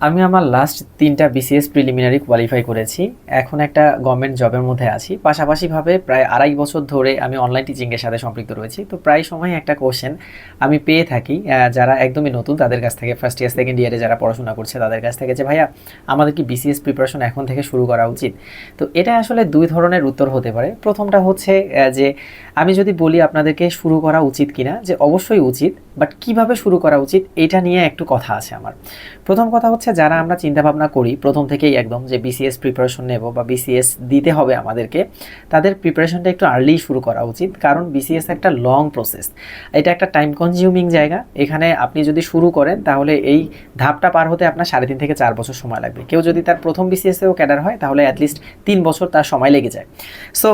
আমি আমার লাস্ট তিনটা বিসিএস প্রিলিমিনারি কোয়ালিফাই করেছি। এখন একটা গভর্নমেন্ট জবের মধ্যে আছি। পাশাপাশিভাবে প্রায় আড়াই বছর ধরে আমি অনলাইন টিচিংয়ের সাথে সম্পৃক্ত রয়েছি। তো প্রায় সময় একটা কোশ্চেন আমি পেয়ে থাকি যারা একদমই নতুন তাদের কাছ থেকে ফার্স্ট ইয়ার সেকেন্ড ইয়ারে যারা পড়াশোনা করছে তাদের কাছ থেকে যে, ভাইয়া, আমাদের কি বিসিএস প্রিপারেশন এখন থেকে শুরু করা উচিত? তো এটা আসলে দুই ধরনের উত্তর হতে পারে। প্রথমটা হচ্ছে যে আমি যদি বলি আপনাদেরকে শুরু করা উচিত কিনা, যে অবশ্যই উচিত বাট কীভাবে শুরু করা উচিত, এটা নিয়ে একটু কথা আছে আমার। প্রথম কথা হচ্ছে যারা আমরা চিন্তা ভাবনা করি, প্রথম থেকেই একদম যে বিসিএস প্রিপারেশন নেব বা বিসিএস দিতে হবে আমাদেরকে, তাদের প্রিপারেশনটা একটু আর্লি শুরু করা উচিত। কারণ বিসিএস একটা লং প্রসেস এটা একটা টাইম কনজিউমিং জায়গা। এখানে আপনি যদি শুরু করেন, তাহলে এই ধাপটা পার হতে আপনার সাড়ে তিন থেকে চার বছর সময় লাগবে। কেউ যদি তার প্রথম বিসিএসেও ক্যাডার হয়, তাহলে অ্যাটলিস্ট তিন বছর তার সময় লেগে যায়। সো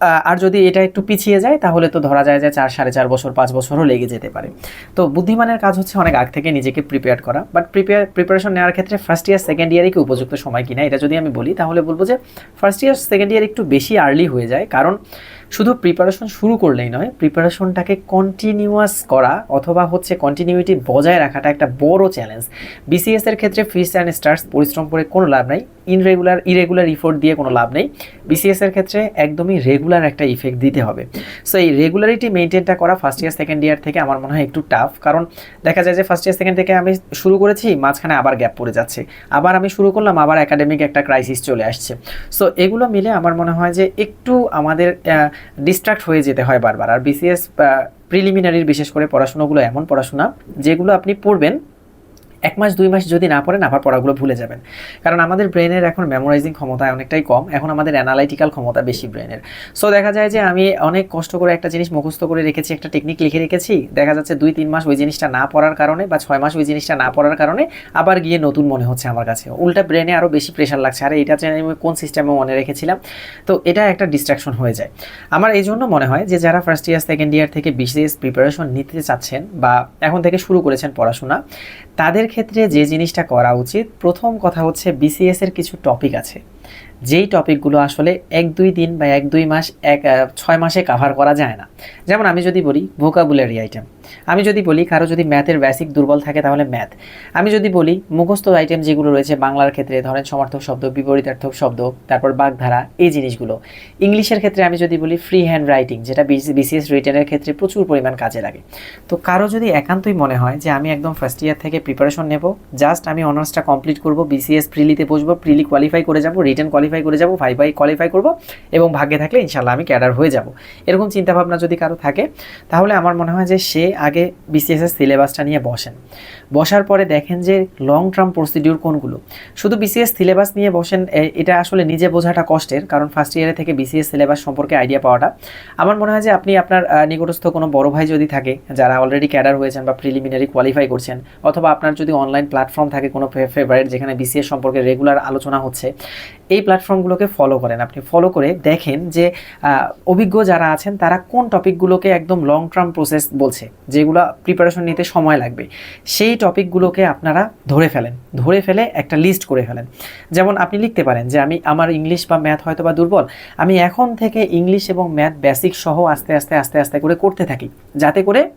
আর যদি এটা একটু পিছিয়ে যায়, তাহলে তো ধরা যায় যে চার, সাড়ে চার বছর, পাঁচ বছরও লেগে যেতে পারে। তো বুদ্ধিমানের কাজ হচ্ছে অনেক আগ থেকে নিজেকে প্রিপেয়ার করা। বাট প্রিপেয়ার প্রিপারেশন নেওয়ার ক্ষেত্রে ফার্স্ট ইয়ার সেকেন্ড ইয়ারে কি উপযুক্ত সময় কিনা এটা যদি আমি বলি, তাহলে বলব যে ফার্স্ট ইয়ার সেকেন্ড ইয়ার একটু বেশি আর্লি হয়ে যায়। কারণ শুধু প্রিপারেশন শুরু করলেই নয় প্রিপারেশনটাকে কন্টিনিউয়াস করা অথবা হচ্ছে কন্টিনিউইটি বজায় রাখাটা একটা বড় চ্যালেঞ্জ বিসিএস এর ক্ষেত্রে ফিস অ্যান্ড স্টার্স পরিশ্রম করে কোনো লাভ নাই ইনরেগুলার ইরেগুলার ইফোর্ট দিয়ে কোনো লাভ নেই। বিসিএস এর ক্ষেত্রে একদমই রেগুলার একটা ইফেক্ট দিতে হবে। সো এই রেগুলারিটি মেনটেনটা করা ফার্স্ট ইয়ার সেকেন্ড ইয়ার থেকে আমার মনে হয় একটু টাফ কারণ দেখা যায় যে ফার্স্ট ইয়ার সেকেন্ড থেকে আমি শুরু করেছি, মাঝখানে আবার গ্যাপ পড়ে যাচ্ছে। আবার আমি শুরু করলাম, আবার একাডেমিক একটা ক্রাইসিস চলে আসছে। সো এগুলো মিলে আমার মনে হয় যে একটু আমাদের ডিস্ট্রাক্ট হয়ে যেতে হয় বারবার। আর বিসিএস প্রিলিমিনারির বিশেষ করে পড়াশোনাগুলো এমন পড়াশোনা যেগুলো আপনি পড়বেন এক মাস, দুই মাস যদি না পড়েন, আবার পড়াগুলো ভুলে যাবেন। কারণ আমাদের ব্রেনের এখন মেমোরাইজিং ক্ষমতা অনেকটাই কম। এখন আমাদের অ্যানালাইটিক্যাল ক্ষমতা বেশি ব্রেনের সো দেখা যায় যে আমি অনেক কষ্ট করে একটা জিনিস মুখস্থ করে রেখেছি, একটা টেকনিক লিখে রেখেছি। দেখা যাচ্ছে দুই, তিন মাস ওই জিনিসটা না পড়ার কারণে বা ছয় মাস ওই জিনিসটা না পড়ার কারণে আবার গিয়ে নতুন মনে হচ্ছে আমার কাছে। উল্টা ব্রেনে আরও বেশি প্রেশার লাগছে। আরে, এটা আমি কোন সিস্টেমে মনে রেখেছিলাম? তো এটা একটা ডিস্ট্রাকশন হয়ে যায়। আমার এই জন্য মনে হয় যে যারা ফার্স্ট ইয়ার সেকেন্ড ইয়ার থেকে বিশেষ প্রিপারেশন নিতে চাচ্ছেন বা এখন থেকে শুরু করেছেন পড়াশোনা তাদের ক্ষেত্রে যে জিনিসটা করা উচিত, প্রথম কথা হচ্ছে বিসিএস এর কিছু টপিক আছে। যেই টপিকগুলো আসলে এক দুই দিন বা এক দুই মাস, এক ছয় মাসে কাভার করা যায় না। যেমন আমি যদি বলি ভোকাবুলারি আইটেম আমি যদি বলি কারও যদি ম্যাথের বেসিক দুর্বল থাকে তাহলে ম্যাথ আমি যদি বলি মুখস্থ আইটেম যেগুলো রয়েছে বাংলার ক্ষেত্রে, ধরেন সমার্থক শব্দ, বিপরীতার্থক শব্দ, তারপর বাগধারা, এই জিনিসগুলো। ইংলিশের ক্ষেত্রে আমি যদি বলি ফ্রি হ্যান্ড রাইটিং যেটা বিসিএস রিটেনের ক্ষেত্রে প্রচুর পরিমাণ কাজে লাগে। তো কারও যদি একান্তই মনে হয় যে আমি একদম ফার্স্ট ইয়ার থেকে প্রিপারেশন নেব জাস্ট আমি অনার্সটা কমপ্লিট করব বিসিএস প্রিলিতে বসবো প্রিলি কোয়ালিফাই করে যাব রিটার্ন কোয়ালিফাই করে যাব ভাই ভাই কোয়ালিফাই করব এবং ভাগ্যে থাকলে ইনশাল্লাহ আমি ক্যাডার হয়ে যাব। এরকম চিন্তাভাবনা যদি কারও থাকে, তাহলে আমার মনে হয় যে সে আগে বিসিএস এর সিলেবাসটা নিয়ে বসেন। বসার পরে দেখেন যে লং টার্ম প্রসিডিউর কোনগুলো। শুধু বিসিএস সিলেবাস নিয়ে বসেন এটা আসলে নিজে বোঝাটা কষ্টের, কারণ ফার্স্ট ইয়ারে থেকে বিসিএস সিলেবাস সম্পর্কে আইডিয়া পাওয়াটা। আমার মনে হয় যে আপনি আপনার নিকটস্থ কোনো বড় ভাই যদি থাকে, যারা অলরেডি ক্যাডার হয়েছেন বা প্রিলিমিনারি কোয়ালিফাই করছেন, অথবা আপনার যদি অনলাইন প্ল্যাটফর্ম থাকে কোনো ফেভারিট যেখানে বিসিএস সম্পর্কে রেগুলার আলোচনা হচ্ছে, এই প্ল্যাটফর্মগুলোকে ফলো করেন। আপনি ফলো করে দেখেন যে অভিজ্ঞ যারা আছেন, তারা কোন টপিকগুলোকে একদম লং টার্ম প্রসেস বলছে। যেগুলো প্রিপারেশন নিতে সময় লাগবে। সেই টপিকগুলোকে আপনারা ধরে ফেলেন। ধরে ফেলে একটা লিস্ট করে ফেলেন। যেমন আপনি লিখতে পারেন যে, আমি আমার ইংলিশ বা ম্যাথ হয়তো বা দুর্বল। আমি এখন থেকে ইংলিশ এবং ম্যাথ বেসিক সহ আস্তে আস্তে আস্তে আস্তে করে করতে থাকি। যাতে করে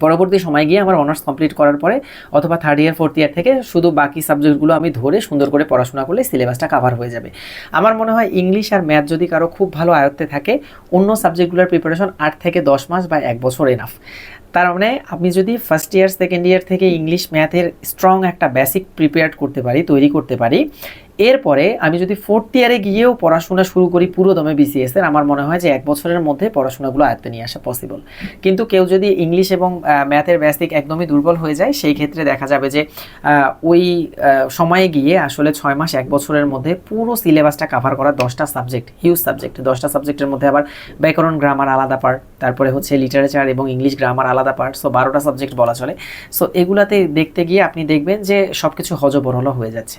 পরবর্তী সময় গিয়ে আমার অনার্স কমপ্লিট করার পরে অথবা থার্ড ইয়ার ফোর্থ ইয়ার থেকে শুধু বাকি সাবজেক্টগুলো আমি ধরে সুন্দর করে পড়াশোনা করলে সিলেবাসটা কাভার হয়ে যাবে। আমার মনে হয় ইংলিশ আর ম্যাথ যদি কারও খুব ভালো আয়ত্তে থাকে, অন্য সাবজেক্টগুলোর প্রিপারেশন আট থেকে দশ মাস বা এক বছর এনাফ তার মানে আপনি যদি ফার্স্ট ইয়ার সেকেন্ড ইয়ার থেকে ইংলিশ ম্যাথের স্ট্রং একটা বেসিক প্রিপেয়ার করতে পারি, তৈরি করতে পারি এরপরে আমি যদি ফোর্থ ইয়ারে গিয়েও পড়াশোনা শুরু করি পুরো দমে বিসিএস এর, আমার মনে হয় যে এক বছরের মধ্যে পড়াশোনাগুলো আয়ত্তে নিয়ে আসা পসিবল কিন্তু কেউ যদি ইংলিশ এবং ম্যাথের বেসিক একদমই দুর্বল হয়ে যায়, সেই ক্ষেত্রে দেখা যাবে যে ওই সময়ে গিয়ে আসলে ছয় মাস এক বছরের মধ্যে পুরো সিলেবাসটা কাভার করা দশটা সাবজেক্ট হিউজ সাবজেক্ট দশটা সাবজেক্টের মধ্যে আবার ব্যাকরণ গ্রামার আলাদা পার্ট তারপরে হচ্ছে লিটারেচার এবং ইংলিশ গ্রামার আলাদা পার্ট সো বারোটা সাবজেক্ট বলা চলে। সো এগুলাতে দেখতে গিয়ে আপনি দেখবেন যে সব কিছু হজবরল হয়ে যাচ্ছে।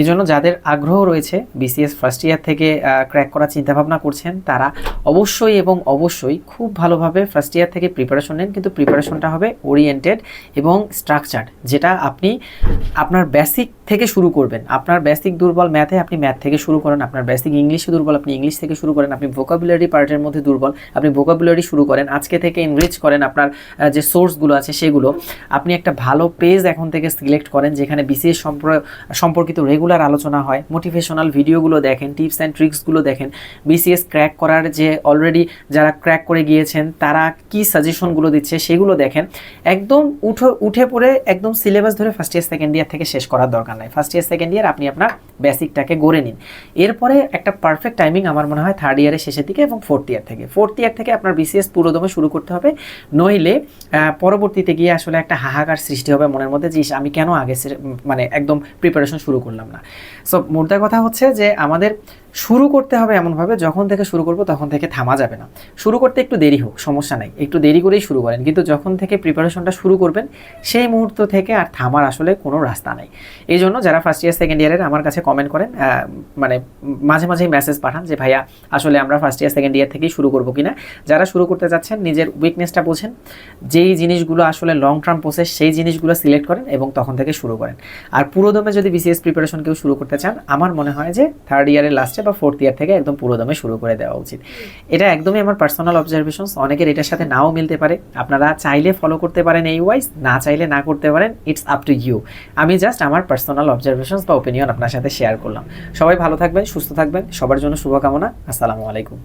এই জন্য যাদের যাদের আগ্রহ রয়েছে বিসিএস ফার্স্ট ইয়ার থেকে ক্র্যাক করার চিন্তাভাবনা করছেন, তারা অবশ্যই এবং অবশ্যই খুব ভালোভাবে ফার্স্ট ইয়ার থেকে প্রিপারেশন নেন। কিন্তু প্রিপারেশনটা হবে ওরিয়েন্টেড এবং স্ট্রাকচার্ড যেটা আপনি আপনার বেসিক থেকে শুরু করবেন। আপনার বেসিক দুর্বল ম্যাথে আপনি ম্যাথ থেকে শুরু করেন, আপনার বেসিক ইংলিশে দুর্বল, আপনি ইংলিশ থেকে শুরু করেন, আপনি ভোকাবুলারি পার্টের মধ্যে দুর্বল, আপনি ভোকাবুলারি শুরু করেন, আজকে থেকে এনরিচ করেন আপনার যে সোর্সগুলো আছে সেগুলো। আপনি একটা ভালো পেজ এখন থেকে সিলেক্ট করেন, যেখানে বিশেষ সম্পর্কিত রেগুলার আলোচনা হয়। মোটিভেশনাল ভিডিওগুলো দেখেন টিপস অ্যান্ড ট্রিক্সগুলো দেখেন। বিসিএস ক্র্যাক করার যে অলরেডি যারা ক্র্যাক করে গিয়েছেন তারা কি সাজেশনগুলো দিচ্ছে সেগুলো দেখেন। একদম উঠে উঠে পড়ে একদম সিলেবাস ধরে ফার্স্ট ইয়ার সেকেন্ড ইয়ার থেকে শেষ করার দরকার নাই। ফার্স্ট ইয়ার সেকেন্ড ইয়ার আপনি আপনার বেসিকটাকে গড়ে নিন। এরপরে একটা পারফেক্ট টাইমিং আমার মনে হয় থার্ড ইয়ারের শেষের দিকে এবং ফোর্থ ইয়ার থেকে। ফোর্থ ইয়ার থেকে আপনার বিসিএস পুরোদমে শুরু করতে হবে। নইলে পরবর্তীতে গিয়ে আসলে একটা হাহাকার সৃষ্টি হবে মনের মধ্যে ইস, আমি কেন আগে মানে একদম প্রিপারেশন শুরু করলাম না। সো মোদ্দা কথা হচ্ছে যে আমাদের শুরু করতে হবে এমনভাবে, যখন থেকে শুরু করব তখন থেকে থামা যাবে না। শুরু করতে একটু দেরি হোক, সমস্যা নাই। একটু দেরি করেই শুরু করেন। কিন্তু যখন থেকে প্রিপারেশনটা শুরু করবেন, সেই মুহূর্ত থেকে আর থামার আসলে কোনো রাস্তা নাই। এই জন্য যারা ফার্স্ট ইয়ার সেকেন্ড ইয়ারের আমার কাছে কমেন্ট করেন মানে মাঝে মাঝেই মেসেজ পাঠান যে, ভাইয়া, আসলে আমরা ফার্স্ট ইয়ার সেকেন্ড ইয়ার থেকেই শুরু করব কিনা? যারা শুরু করতে যাচ্ছেন, নিজের উইকনেসটা বোঝেন, যেই জিনিসগুলো আসলে লং টার্ম প্রসেস সেই জিনিসগুলো সিলেক্ট করেন এবং তখন থেকে শুরু করেন। আর পুরোদমে যদি বিসিএস প্রিপারেশন কেউ শুরু করতে চান, আমার মনে হয় যে থার্ড ইয়ারের লাস্টে বা ফোর্থ ইয়ার থেকে একদম পুরো দমে শুরু করে দেওয়া উচিত। এটা একদমই আমার পার্সোনাল অবজারভেশন অনেকের এটার সাথে নাও মিলতে পারে। আপনারা চাইলে ফলো করতে পারেন এই ওয়াইজ না চাইলে না করতে পারেন ইটস আপ টু ইউ আমি জাস্ট আমার পার্সোনাল অবজারভেশন বা ওপিনিয়ন আপনার সাথে শেয়ার করলাম। সবাই ভালো থাকবেন, সুস্থ থাকবেন, সবার জন্য শুভকামনা। আসসালামু আলাইকুম।